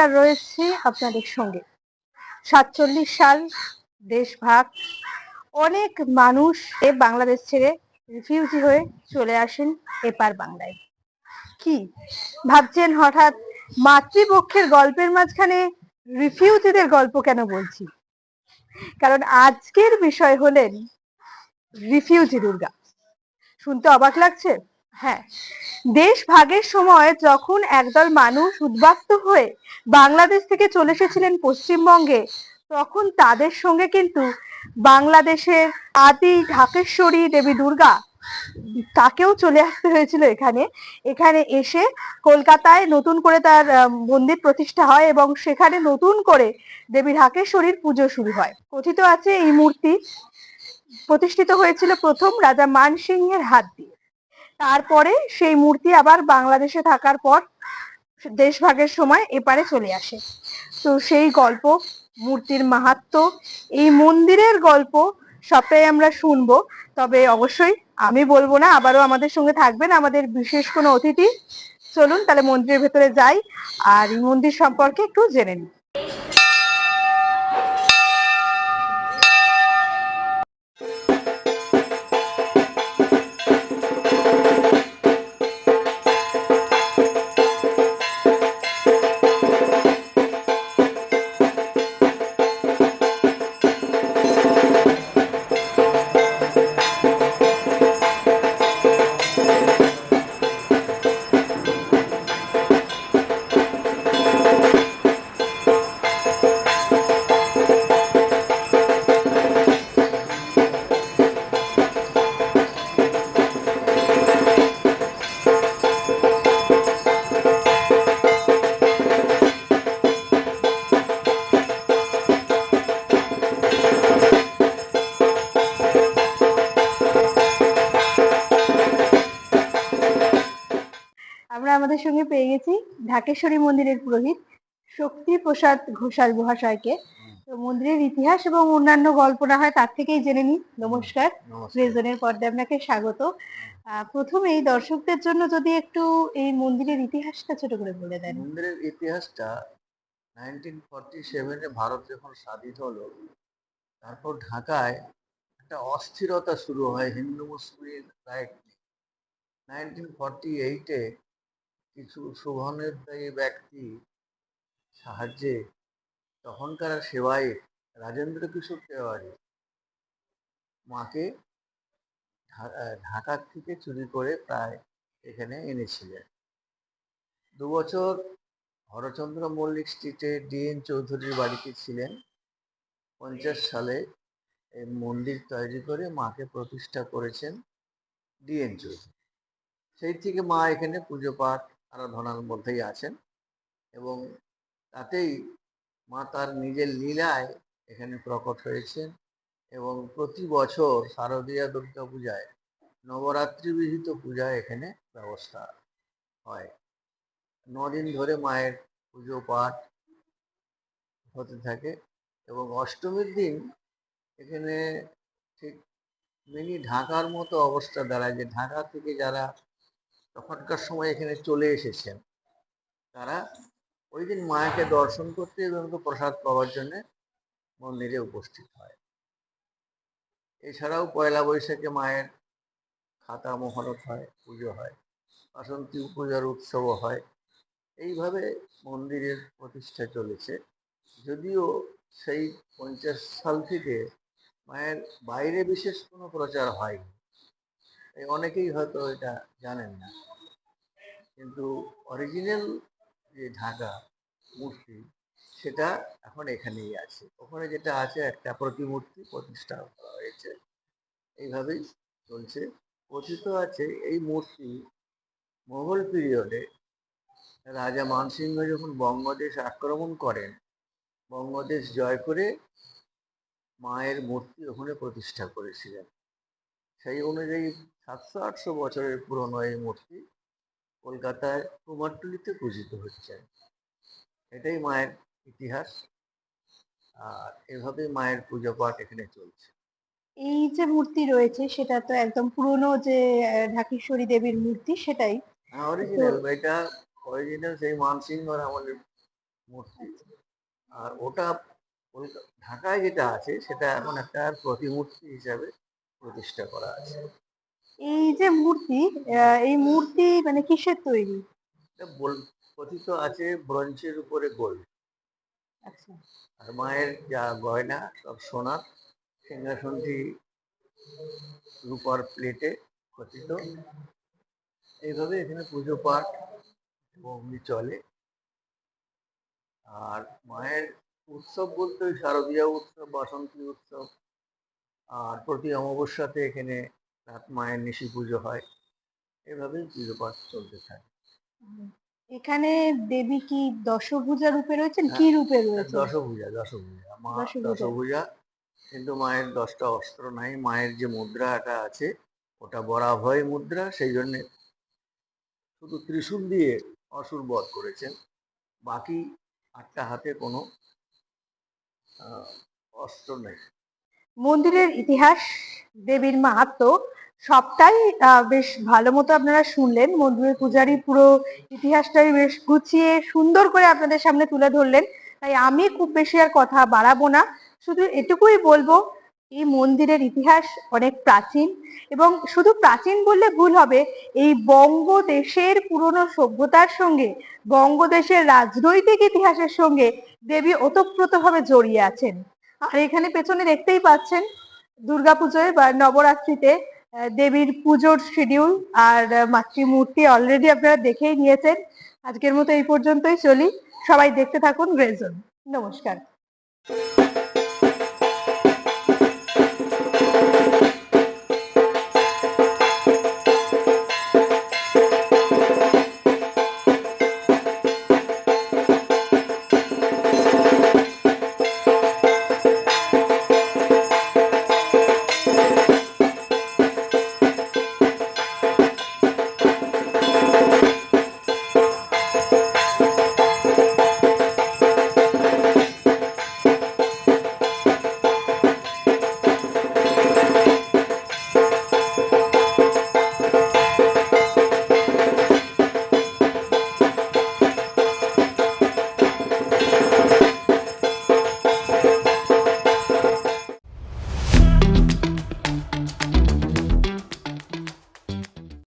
নমস্কার রয়েছে আপনাদের সঙ্গে। সাতচল্লিশ সাল দেশ ভাগ অনেক মানুষ বাংলাদেশ ছেড়ে রিফিউজি হয়ে চলে আসেন এপার বাংলায়। কি? ভাবছেন হঠাৎ মাতৃপক্ষের গল্পের মাঝখানে রিফিউজিদের গল্প কেন বলছি? কারণ আজকের বিষয় হলেন রিফিউজি দুর্গা। শুনতে অবাক লাগছে? হ্যাঁ। দেশ ভাগের সময় যখন একদল মানুষ উদ্বাস্তু হয়ে বাংলাদেশ থেকে চলে এসেছিলেন পশ্চিমবঙ্গে, তখন তাদের সঙ্গে কিন্তু বাংলাদেশের আদি ঢাকেশ্বরী দেবী দুর্গা তাকেও চলে আসতে হয়েছিল এখানে। এখানে এসে কলকাতায় নতুন করে তার মন্দির প্রতিষ্ঠা হয় এবং সেখানে নতুন করে দেবী ঢাকেশ্বরীর পুজো শুরু হয়। কথিত আছে এই মূর্তি প্রতিষ্ঠিত হয়েছিল প্রথম রাজা মানসিংহের হাত দিয়ে। তারপরে সেই মূর্তি আবার বাংলাদেশে থাকার পর দেশভাগের সময় এপারে চলে আসে। তো সেই গল্প, মূর্তির মাহাত্ম্য এই মন্দিরের গল্প সবটাই আমরা শুনব। তবে অবশ্যই আমি বলব না, আবারও আমাদের সঙ্গে থাকবেন আমাদের বিশেষ কোনো অতিথি। চলুন তাহলে মন্দিরের ভেতরে যাই, আর এই মন্দির সম্পর্কে একটু জেনে নিই। আমরা আমাদের সঙ্গে পেয়ে গেছি ঢাকেশ্বরী মন্দিরের পুরোহিত শক্তি প্রসাদ ঘোষাল মহাশয়কে। তো মন্দিরের ইতিহাস এবং অন্যান্য গল্প না হয় তার থেকেই জেনে নিই নমস্কার। রেজনের পর্দায় আপনাকে স্বাগত। আহ, প্রথমেই দর্শকদের জন্য যদি একটু এই মন্দিরের ইতিহাসটা ছোট করে বলে দেন। মন্দিরের ইতিহাসটা নাইনটিন ফর্টি সেভেনে ভারত যখন স্বাধীন হলো তারপর ঢাকায় একটা অস্থিরতা শুরু হয় Hindu Muslim riot nineteen forty এইটে কিছু শুভনির্দায়ী ব্যক্তি সাহায্যে তখনকার সেবায় রাজেন্দ্র কিশোর তেওয়ারি মাকে ঢাকার থেকে চুরি করে প্রায় এখানে এনেছিলেন। দু বছর হরচন্দ্র মল্লিক স্ট্রিটে ডিএন চৌধুরীর বাড়িতে ছিলেন। পঞ্চাশ সালে এই মন্দির তৈরি করে মাকে প্রতিষ্ঠা করেছেন ডিএন চৌধুরী। সেই থেকে মা এখানে পুজো পাঠ আরাধনার মধ্যেই আছেন এবং তাতেই মা তার নিজের লীলায় এখানে প্রকট হয়েছেন এবং প্রতি বছর শারদীয়া দুর্গা পূজায় নবরাত্রি বিহিত পূজা এখানে ব্যবস্থা হয়। দিন ধরে মায়ের পুজো পাঠ হতে থাকে এবং অষ্টমীর দিন এখানে ঠিক মিনি ঢাকার মতো অবস্থা দাঁড়ায় যে ঢাকা থেকে যারা তখনকার সময় এখানে চলে এসেছেন। তারা ওই দিন মায়াকে দর্শন করতে এবং প্রসাদ পাওয়ার জন্য মন্দিরে উপস্থিত হয়। এছাড়াও পয়লা বৈশাখে মায়ের খাতা মহরত হয়, পুজো হয়, বাসন্তী পূজার উৎসবও হয়। এইভাবে মন্দিরের প্রতিষ্ঠা চলেছে। যদিও সেই পঞ্চাশ সাল থেকে মায়ের বাইরে বিশেষ কোনো প্রচার হয়নি। অনেকেই হয়তো এটা জানেন না। কিন্তু অরিজিনাল যে ঢাকা মূর্তি, সেটা এখন এখানেই আছে। ওখানে যেটা আছে, একটা প্রতিমূর্তি, প্রতিষ্ঠা করা হয়েছে। এইভাবেই চলছে। কথিত আছে, এই মূর্তি মোগল পিরিয়ডে রাজা মানসিংহ যখন বঙ্গদেশ আক্রমণ করেন, বঙ্গদেশ জয় করে মায়ের মূর্তি ওখানে প্রতিষ্ঠা করেছিলেন। সেই অনুযায়ী সাতশো আটশো বছরের পুরনো এই মূর্তি কলকাতায় কুমারটুলিতে পূজিত হচ্ছে। এটাই মায়ের ইতিহাস। আর এভাবেই মায়ের পুজো পাঠ এখানে চলছে। এই যে মূর্তি রয়েছে সেটা তো একদম পুরনো যে ঢাকেশ্বরী দেবীর মূর্তি সেটাই। হ্যাঁ অরিজিনাল এটা অরিজিনাল সেই মানসিংহর আমাদের মূর্তি। আর ওটা ঢাকায় যেটা আছে সেটা এখন একটা প্রতিমূর্তি হিসাবে প্রতিষ্ঠা করা আছে। এই যে মূর্তি আহ, এই মূর্তি মানে কিসের তৈরি? কথিত আছে ব্রঞ্চের উপরে গোল্ড আচ্ছা। আর মায়ের যা গয়না সব সোনার সিংহাসনটি রূপার প্লেটে কথিত। এইভাবে এখানে পুজো পাঠ এবং অমনি চলে। আর মায়ের উৎসব বলতে ওই শারদীয় উৎসব বাসন্তী উৎসব আর প্রতি অমাবস্যাতে এখানে রাত মায়ের নিশি পুজো হয়। এভাবেই পুজো পাঠ চলতে থাকে। এখানে দেবী কি দশভুজা রূপে রয়েছেন? হ্যাঁ, কি রূপে রয়েছে দশভূজা দশভূজা। মা দশভুজা। কিন্তু মায়ের দশটা অস্ত্র নাই। মায়ের যে মুদ্রাটা আছে ওটা বরাভয় মুদ্রা সেই জন্য শুধু ত্রিশূল দিয়ে অসুর বধ করেছেন। বাকি আটটা হাতে কোনো আহ, অস্ত্র নেই। মন্দিরের ইতিহাস দেবীর মাহাত্ম সবটাই বেশ ভালো মতো আপনারা শুনলেন। মন্দিরের পূজারী পুরো ইতিহাসটাই বেশ গুছিয়ে সুন্দর করে আপনাদের সামনে তুলে ধরলেন। তাই আমি খুব বেশি আর কথা বাড়াবো না। শুধু এটুকুই বলব, এই মন্দিরের ইতিহাস অনেক প্রাচীন এবং শুধু প্রাচীন বললে ভুল হবে, এই বঙ্গদেশের পুরনো সভ্যতার সঙ্গে বঙ্গদেশের রাজনৈতিক ইতিহাসের সঙ্গে দেবী ওতপ্রোতভাবে জড়িয়ে আছেন। আর এখানে পেছনে দেখতেই পাচ্ছেন দুর্গাপুজোয় বা নবরাত্রিতে দেবীর পুজোর শিডিউল আর মাতৃমূর্তি অলরেডি আপনারা দেখেই নিয়েছেন। আজকের মতো এই পর্যন্তই চলি। সবাই দেখতে থাকুন গ্রেজন নমস্কার।